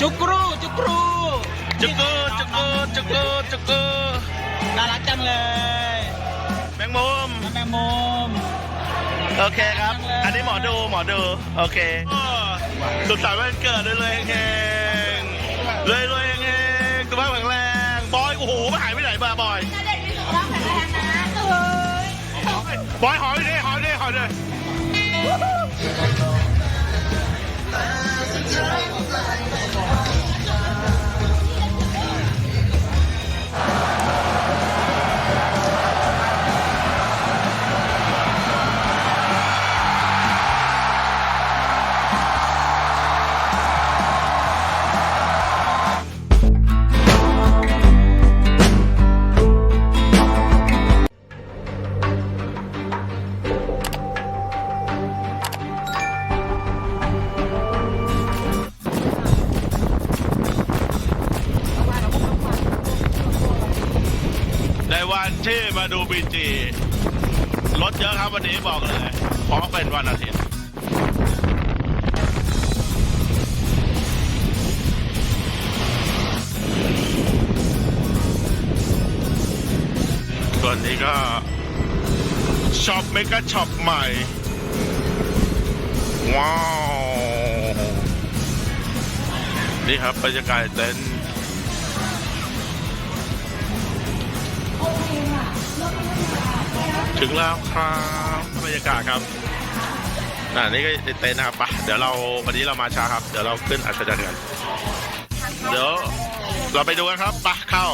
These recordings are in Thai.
จุกรูจุกรูจุกกูจุกกูจุกกูจุกกูน่ารักจังเลยแมงมุมแมงมุมโอเคครับ อันนี้หมอดูหมอดูโอเคสุขสันต์วันเกิดเลยเลยเฮงๆเลยเลยเฮงๆสุขภาพแข็งแรงบอยโอ้โหมันหายไปไหนมาบอยณเดชน์มีสุขภาพแข็งแรงนะเอ้ยบอยหอยดิหอยดิหอยดิ じゃないこと。 บีจีรถเยอะครับวันนี้บอกเลยเพราะเป็นวันอาทิตย์ส่วนนี้ก็ช็อปเมกะช็อปใหม่ ว้าว นี่ครับบรรยากาศเต็นท์ ถึงแล้วครับบรรยากาศครับอ่านี่ก็เต็นท์นะครับไปะเดี๋ยวเราวันนี้เรามาช้าครับ เดี๋ยวเราขึ้นอัศจรรย์กันเดี๋ยวเราไปดูกันครับไปะเข้า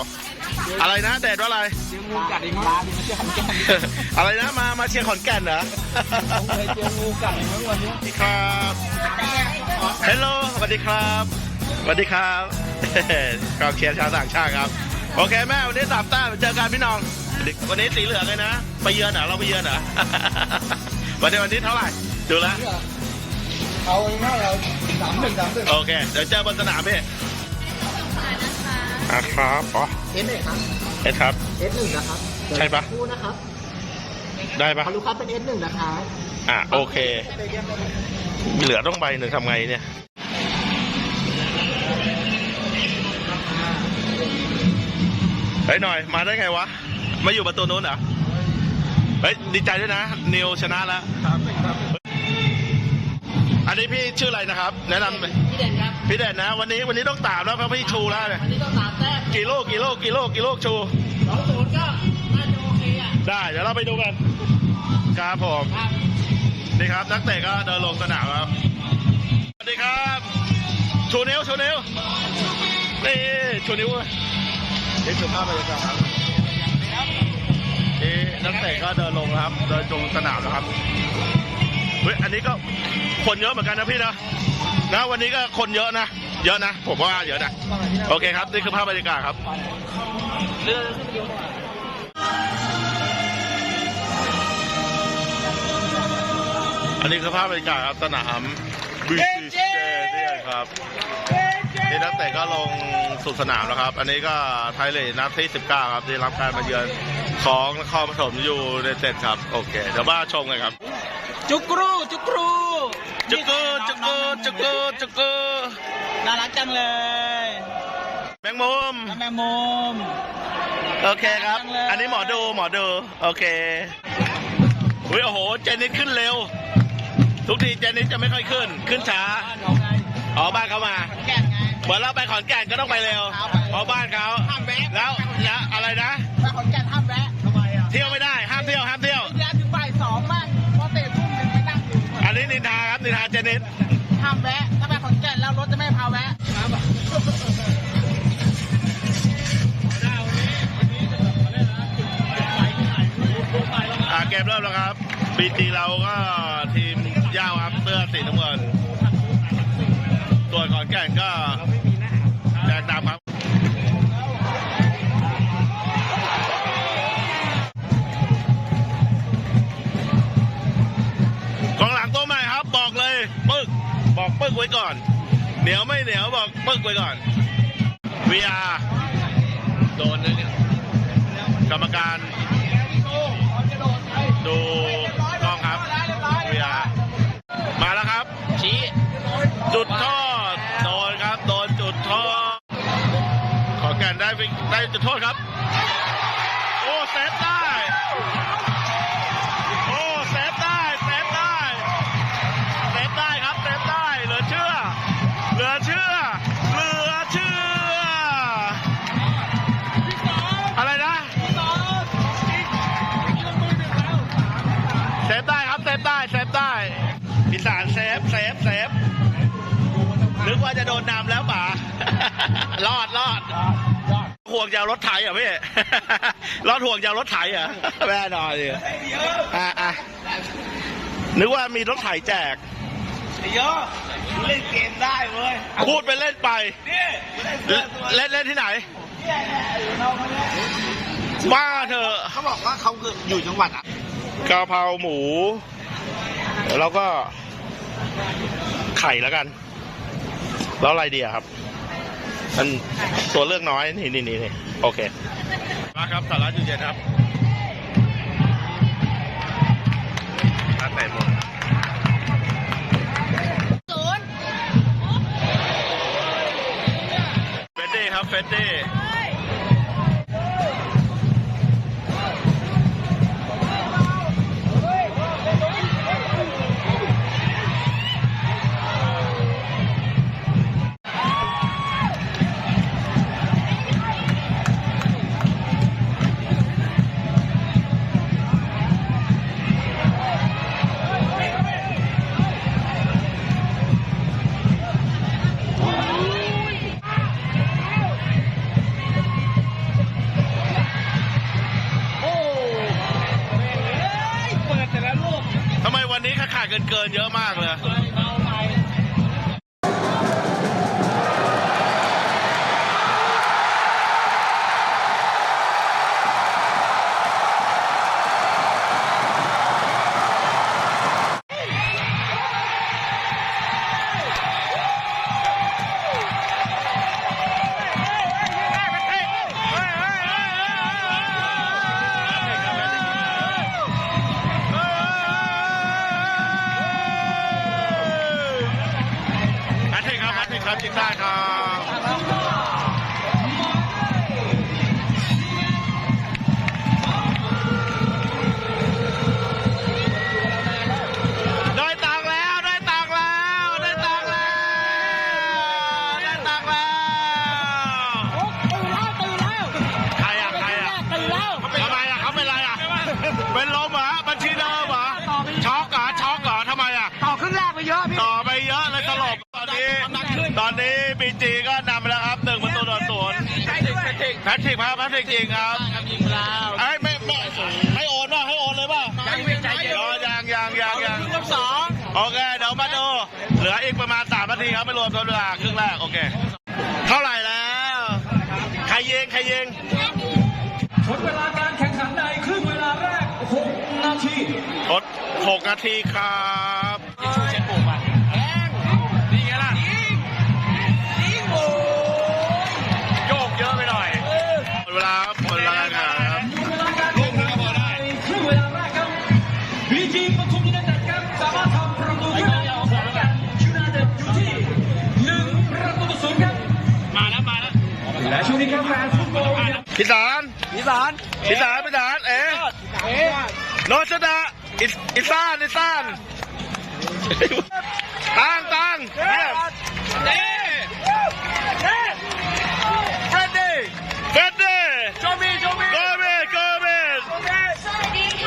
อะไรนะแดดว่าอะไรเจองูกัดอีกมั้งมาเชื่อขอนแก่นอะไรนะมามาเชียร์ขอนแก่นเหรอเคยเจองูกัดอีกมั้งวันนี้สวัสดีครับเฮลโลสวัสดีครับสวัสดีครับกองเชียร์ชาวต่างชาติครับ โอเคแม่วันนี้สามแต้มเจอกันพี่น้องวันนี้สีเหลืองเลยนะ ไปเยือนเหรอเราไปเยือนเหรอ วันนี้วันนี้เท่าไหร่ ดูแลวเอาเองว่าเราสามหนึ่งสามหนึ่งโอเค เดี๋ยวเจอบนสนามพี่อะครับอ๋อเอสเอกครับเอ็ดครับ เอสหนึ่งนะครับใช่ปะ คู่นะครับได้ปะขอรู้ครับเป็นเอสหนึ่งนะครับอะโอเคเหลือต้องใบหนึ่งทำไงเนี่ย เฮ้ยหน่อย มาได้ไงวะ มาอยู่ประตูนู้นเหรอเฮ้ยดีใจด้วยนะนิวชนะแล้วครับครับ อันนี้พี่ชื่ออะไรนะครับ แนะนำหน่อยพี่เด่นครับพี่เด่นนะ วันนี้วันนี้ต้องตามแล้วเพราะพี่ชูแล้วเนี่ยวันนี้ต้องสามแต้มกี่ลูกกี่ลูกกี่ลูกกี่ลูกชูสองศูนย์ก็น่าจะโอเคอะได้เดี๋ยวเราไปดูกันครับผมครับนี่ครับนักเตะก็เดินลงสนามครับสวัสดีครับชูนิ้วชูนิ้วนี่ชูนิ้วนี่คือภาพบรรยากาศครับ นี่นักเตะก็เดินลงนะครับเดินลงสนามนะครับเฮ้ยอันนี้ก็คนเยอะเหมือนกันนะพี่นะนะวันนี้ก็คนเยอะนะเยอะนะผมว่าเยอะนะโอเคครับนี่คือภาพบรรยากาศครับอันนี้คือภาพบรรยากาศครับสนามบีซีเตเดียครับ นี่นักเตะก็ลงสู่สนามแล้วครับ อันนี้ก็ไทยเลทนัดที่ 19 ครับที่รับการมาเยือนของนครปฐมอยู่ในเต็ดครับ โอเค เดี๋ยวมาชมกันครับ จุกรูจุกรูจุกกูจุกกูจุกกูจุกกูน่ารักจังเลยแมงมุมแมงมุมโอเคครับ อันนี้หมอดูหมอดูโอเคอุ้ยโอ้โห เจนนิสขึ้นเร็ว ทุกทีเจนนิสจะไม่ค่อยขึ้น ขึ้นช้าบ้านเราไงอ๋อบ้านเขามาแก่นไง เหมือนเราไปขอนแก่นก็ต้องไปเร็วครับเพราะบ้านเขาห้ามแวะแล้วแล้วอะไรนะไปขอนแก่นห้ามแวะทำไมอะเที่ยวไม่ได้ห้ามเที่ยวห้ามเที่ยวเดี๋ยวถึงบ่ายสองมากพอเตะทุ่มหนึ่งไปนั่งอยู่อันนี้นินทาครับนินทาเจนิสห้ามแวะถ้าไปขอนแก่นแล้วรถจะไม่พาแวะครับอ่าเกมเริ่มแล้วครับบีจีเราก็ทีมยาวครับเสื้อสีน้ำเงินส่วนขอนแก่นก็แดงดำครับกองหลังตัวใหม่ครับ บอกเลยปึ๊กบอกปึ๊กไว้ก่อน เหนียวไม่เหนียวบอกปึ๊กไว้ก่อน VR โดนนะเนี่ยกรรมการดูกล้องครับ VR มาแล้วครับ ชี้จุดโทษ ฟิกได้จุดโทษครับ โอ้เซฟได้โอ้เซฟได้เซฟได้เซฟได้ครับเซฟได้เหลือเชื่อ เหลือเชื่อ เหลือเชื่อ อะไรนะเซฟได้ครับเซฟได้เซฟได้พิสารเซฟเซฟเซฟนึกว่าจะโดนนำแล้วป่ารอดรอด ห่วงยาวรถไถเหรอะพี่รอดห่วงยาวรถไถเหรอะแม่นอนเลยอะอะนึกว่ามีรถไถแจกเยอะเล่นเกมได้เว้ย พูดไปเล่นไปนี่เล่นเล่นเล่นที่ไหนบ้าเถอะเขาบอกว่าเขาคืออยู่จังหวัดอะกะเพราหมู แล้วก็ไข่แล้วกัน แล้วอะไรดีอะครับ มันตัวเลือกน้อยนี่นี่นี่นี่โอเคมาครับสาระจุดเย็นครับร้านไหนหมดศูนย์เฟดดี้ครับเฟดดี้ แพทริกครับแพทริกจริงครับยิงแล้วไอ้ยไม่ไม่ให้โอนป่ะให้โอนเลยป่ะรอยังยังยังยังสองโอเคเดี๋ยวมาดูเหลืออีกประมาณสามนาทีครับไม่รวมทดเวลาครึ่งแรกโอเค เท่าไหร่แล้ว ใครยิงใครยิงผลเวลาการแข่งขันในครึ่งเวลาแรก 6 นาทีทดหกนาทีครับเจ็ดโและช่วงนี้ครับแฟนฟุตบอลครับพิสารนิสานพิสารพิสารเอ๋เอ๊ะโนชดาอิสอิซานอิซานตังตังเยี่ยมเอ๊ะเฟรดดี้เฟรดดี้ โจมีโจมี โกเมสโกเมส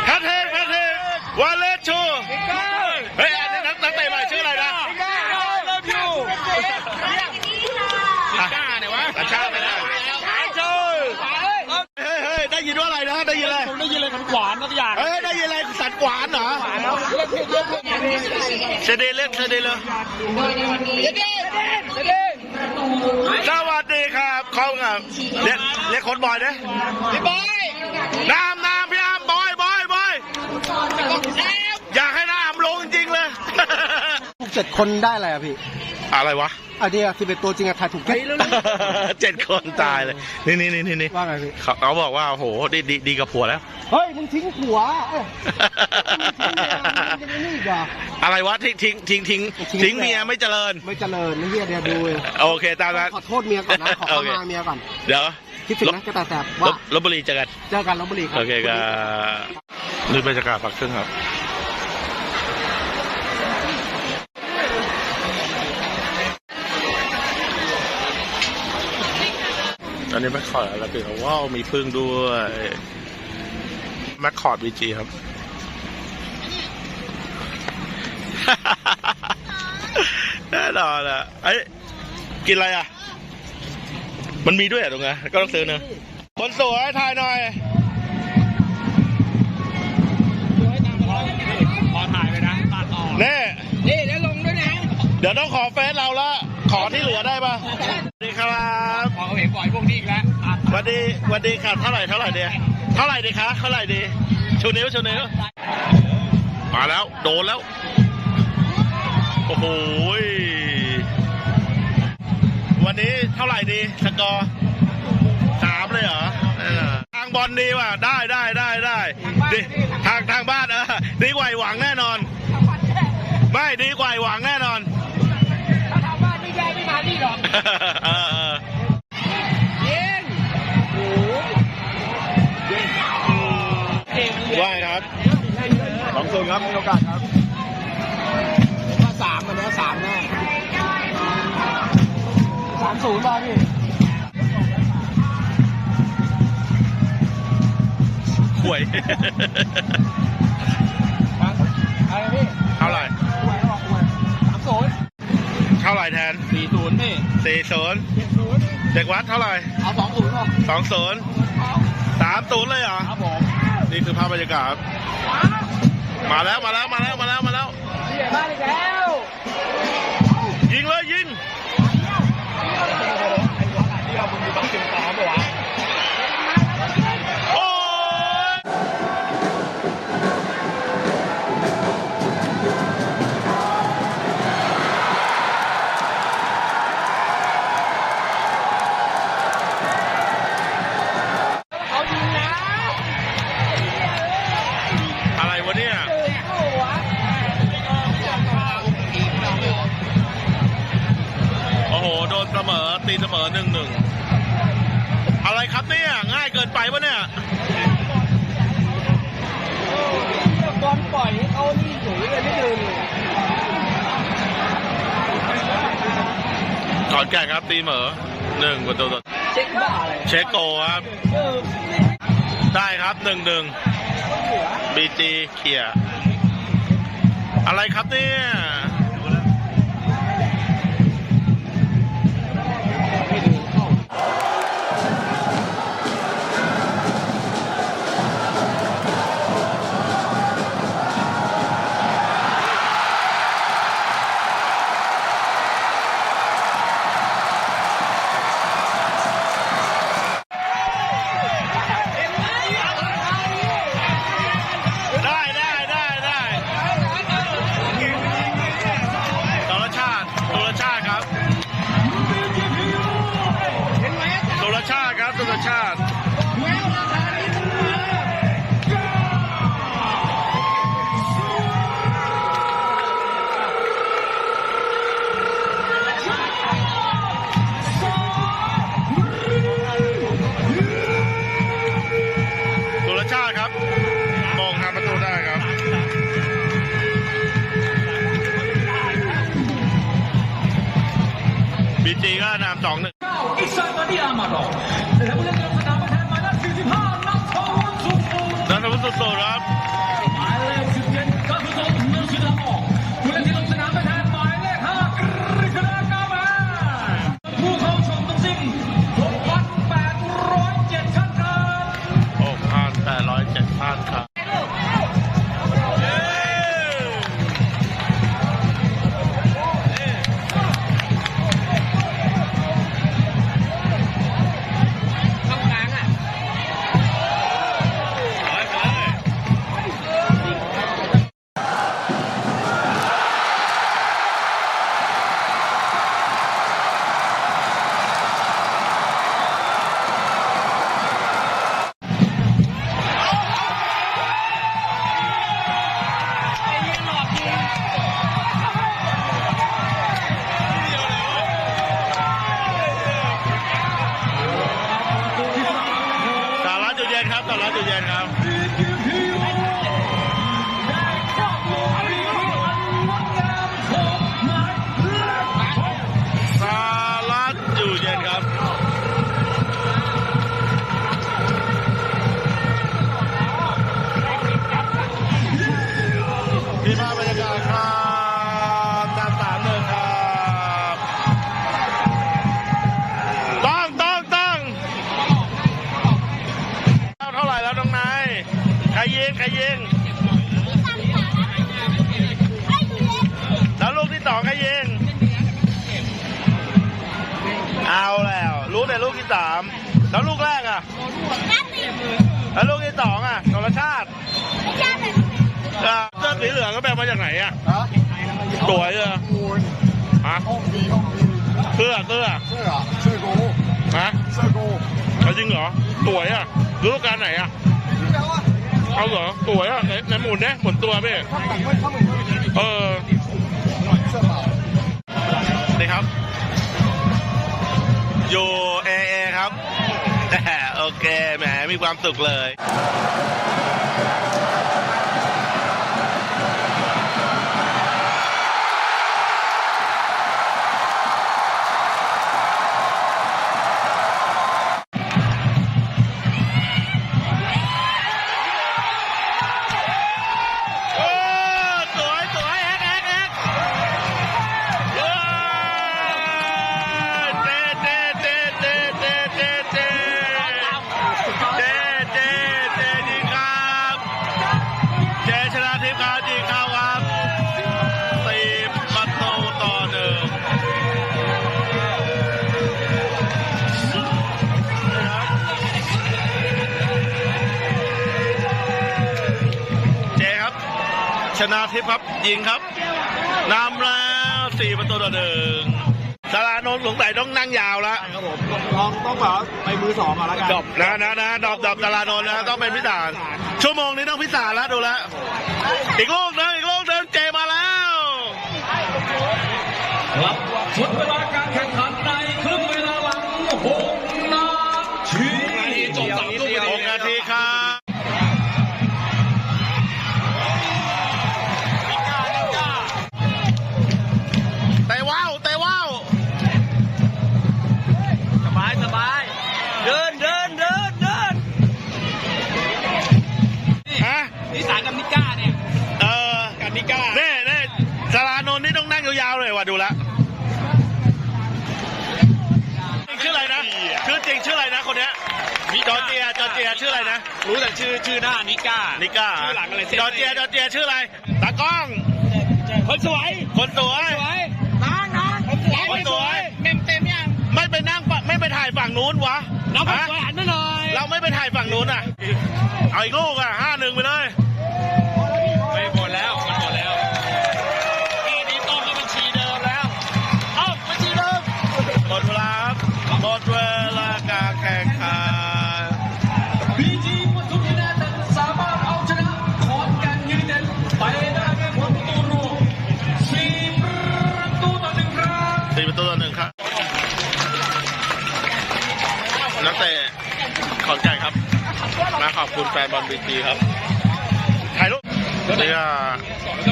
แพทเทกแพทเทกวาเลชูเฮ้ยอันนี้นักนักเตะใหม่ชื่ออะไรนะ ก้าเลิฟยู ก้าเนี่ยวะต่างชาติไม่ได้เฮ้ยเฮ้ยได้ยินว่าอะไรนะได้ยินอะไร ผมได้ยินเลยขวานนักอย่าง เฮ้ยได้ยินอะไรสันกวานเหรอ เสด็จเล่นเสด็จเลยสวัสดีครับเขาไงเรียกเรียกคนบอยเด้พี่บอยน้ำน้ำพี่อามบอยบอยบอยอยากให้น้ำลงจริงๆเลย ถูก เจ็ดคนได้อะไรอะพี่อะไรวะอันนี้สิบเอ็ดตัวจริงอะถ่ายถูกเจ็ดเจ็ดคนตายเลย นี่นี่นี่นี่นี่ว่าไงพี่ เขาเขาบอกว่าโอ้โหดีดีดีกับผัวแล้ว เฮ้ย มึงทิ้งผัวเอ้ยมึงทิ้งเมียมึงจะไปนี่อีกเหรอ อะไรวะทิ้งทิ้งทิ้งทิ้งทิ้งทิ้งเมียไม่เจริญ ไม่เจริญนี่เฮียเดี๋ยวดูโอเคตามนั้นขอโทษเมียก่อนนะ ขอเข้าโอเคมาเมียก่อน เดี๋ยวคิดถึงนะกระต่ายแสบลว่าบลบบุรีเจอกัน เจอกันลบบุรีครับโอเคครับนี่บรรยากาศปักเครื่องครับ อนนี้แมคคอร์ดแล้วเป็นว้าวมีพึ่งด้วยแมคคอร์ดวีจีครับ แน่นอนอะเอ้ยกินอะไรอะ มันมีด้วยอะตรงนี้นก็ต้องซื้อเนอะคนสวยถ่ายหน่อยพอถ่ายไปนะตัดออกเน่นี่แล้วลงด้วยนะ เดี๋ยวต้องขอเฟซเราละ ขอที่เหลือได้ปะสวัสดีครับพอเขาเห็นปล่อยพวกนี้อีกแล้วตัดสวัสดีสวัสดีค่ะเท่าไหร่เท่าไหร่ดีเท่าไหร่ดีคะเท่าไหร่ดีชูนิ้วชูนิ้วมาแล้วโดนแล้ว โอ้โหยวันนี้เท่าไหร่ดีสกอร์สามเลยเหรอนั่นน่ะทางบอลดีว่ะได้ได้ได้ได้ดีทางทางบ้านเออดีกว่าไอ้หวังแน่นอน ไม่ดีกว่าไอ้หวังแน่นอนานี่หรอกเออเออยิงโอ้ยว่าไงครับสองศูนย์ครับมีโอกาสครับว่าสามมันแล้วสามแน่สามศูนย์ป่ะพี่ห่วยอะไรพี่เท่าไหร่หวยออกหวยสามศูนย์เท่าไหร่แทน สี่ศูนย์พี่สี่ศูนย์เจ็ดศูนย์เด็กวัดเท่าไหร่เอาสองศูนย์ป่ะสองศูนย์สามศูนย์เลยเหรอครับผมนี่คือภาพบรรยากาศครับมาแล้วมาแล้วมาแล้วมาแล้วมาแล้วพี่ใหญ่บ้านอีกแล้ว ยิงเลยยิงโอะไรวะเนี่ยโอ้โหโดนเสมอตีเสมอหนึ่งหนึ่งอะไรครับเนี่ยง่ายเกินไปปะเนี่ยบอลปล่อยให้เขานี่หนูเลยไม่ดินเลยขอนแก่นครับตีเหมอหนึ่งประตูต่อเช็คบ้าอะไรเช็คโกครับ ได้ครับหนึ่งหนึ่ง บีจีเขีย อะไรครับเนี่ย จริงเหรอ สวยอะฤดูกาลไหนอะ เอาเหรอ สวยอะไหนไหนหมุนเนี่ยหมุนตัวพี่ถ้าแต่งไว้ถ้ามึงเออนี่ครับ อยู่เอเอครับ โอเค แหม มีความสุขเลย นะทิพย์ครับ ยิงครับนำแล้วสี่ประตูต่อหนึ่งสารานนท์สงสัยต้องนั่งยาวแล้วครับผมลองต้องแบบไปมือสองก่อนแล้วกันดอบนะนะนะดอบดอบสารานนท์นะต้องเป็นพิสารชั่วโมงนี้ต้องพิสารแล้วดูแล้วอีกลูกหนึงอีก เลยว่ะดูแล้วชื่ออะไรนะชื่อจริงชื่ออะไรนะคนเนี้ยจอร์เจียจอร์เจียชื่ออะไรนะ รู้แต่ชื่อชื่อหน้านิก้านิก้าชื่อหลังอะไรเซ็นจอร์เจียจอร์เจียชื่ออะไรตากล้อง คนสวย คนสวยสวยน้องน้องคนสวยเต็มเต็มยังไม่ไปนั่งฝั่งไม่ไปถ่ายฝั่งนู้นวะน้องคนฮะสวยหันมาหน่อยเราไม่ไปถ่ายฝั่งนู้นอะเอาอีกลูกอะห้าหนึ่งไปเลย อบคุณแฟนบอลบีจีครับถ่ายรูปนี่ก็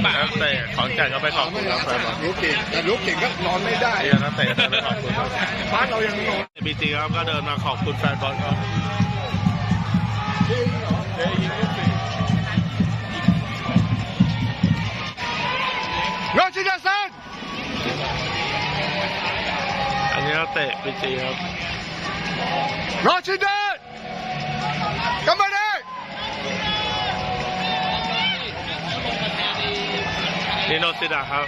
นักเตะขอนแก่นก็ไปขอบคุณครับแฟนบอลรู้เก่งแต่รู้เก่งก็นอนไม่ได้นี่ก็นักเตะก็ไปขอบคุณครับบ้านเรายังนอนบีจีครับก็เดินมาขอบคุณแฟนบอลครับโรชิดาซันอันนี้นักเตะบีจีครับโรชิดากัมบาเดนิโนซิดาครับ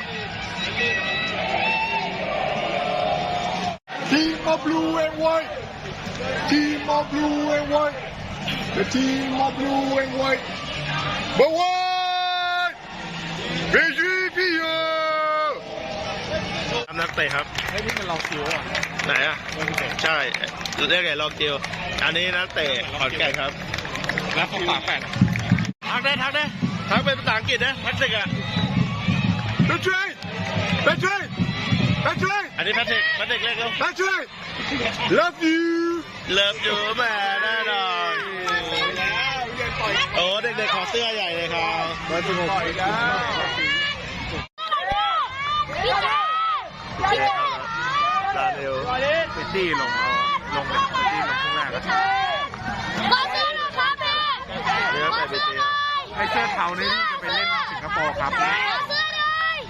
Team of blue and white Team of blue and white The team of blue and white But white BGPO นักเตะครับไอ้นี่มันลองคิวอะไหนอะ ใช่เรียกไงลองเจียวอันนี้นักเตะขอนแก่นครับแล้วของฝาแฝดทักได้ทักได้ทักเป็นภาษาอังกฤษนะแแพทริกแพทริกแพทริกอันนี้แพทริกแพทริกเรีกแล้วแพทริก love you love you แม่แน่นอนโอ้เด็กๆขอเสื้อใหญ่เลยครับร้วยสิบหกลาเร็วไปจี้ลงลงเลยจี้ลงข้างหล่างก็ใช่เรือไปไปเตี้ยห้เสื้อเทานี่จะไปเล่นสิงคโปร์ครับ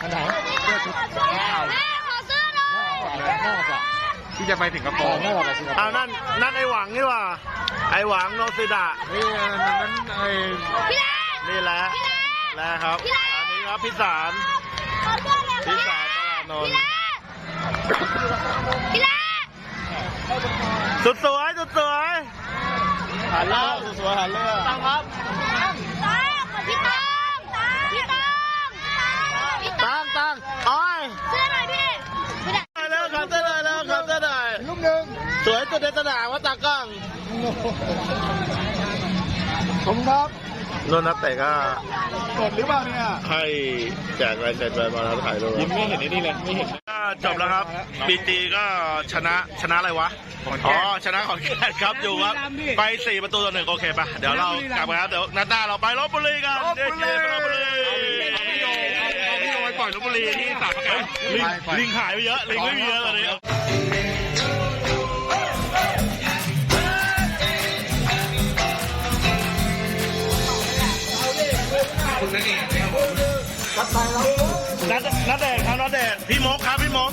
อซื้อหน่อยอันไหนเสื้อชุดเทาแม่ขอซื้อหน่อยเลยนอกอะที่จะไปสิงคโปร์นอกไปสิงคโปเอาร์นั่นนั่นไอหวังนี่หว่าไอหวังโนซิดะนี่นั้นไอพี่แดงนี่แหละแล้วครับอันนี้ครับพิสารขอซื้อหน่อยพิสารตลาดนนท์พี่แดงสุดสวยสุดสวยหันเรือสุดสวยหันเรือตั้งครับ ตั้งพี่ตั้งพี่ตั้งพี่ตั้ง ตั้งตั้งอ้อย เสื้อหน่อยพี่พี่ตั้ง เร็วขับเส้นเลยเร็วขับเส้นหน่อย ลูกหนึ่ง สวยสุดในสนามว่าตากล้องผมครับนนนักเตะก็กดหรือเปล่าเนี่ย ให้แจกลายเซ็นไปมาแล้วถ่ายรูปยิ้มไม่เห็นไอ้นี่เลยไม่เห็นก็จบแล้วครับปีจีก็ชนะชนะอะไรวะอ๋อชนะขอนแก่นครับอยู่ครับไปสี่ประตูต่อหนึ่งโอเคปะเดี๋ยวเรากลับมาครับเดี๋ยวนัดหน้าเราไปลบบุรีกันเย้เย้ไปลบบุรีเอาพี่โยเอาพี่โยไปปล่อยลบบุรีที่สามประการลิงลิงหายไปเยอะลิงไม่มีเยอะ ตอนนี้นัดนัดเดชครับนัดเดชพี่มกครับพี่มก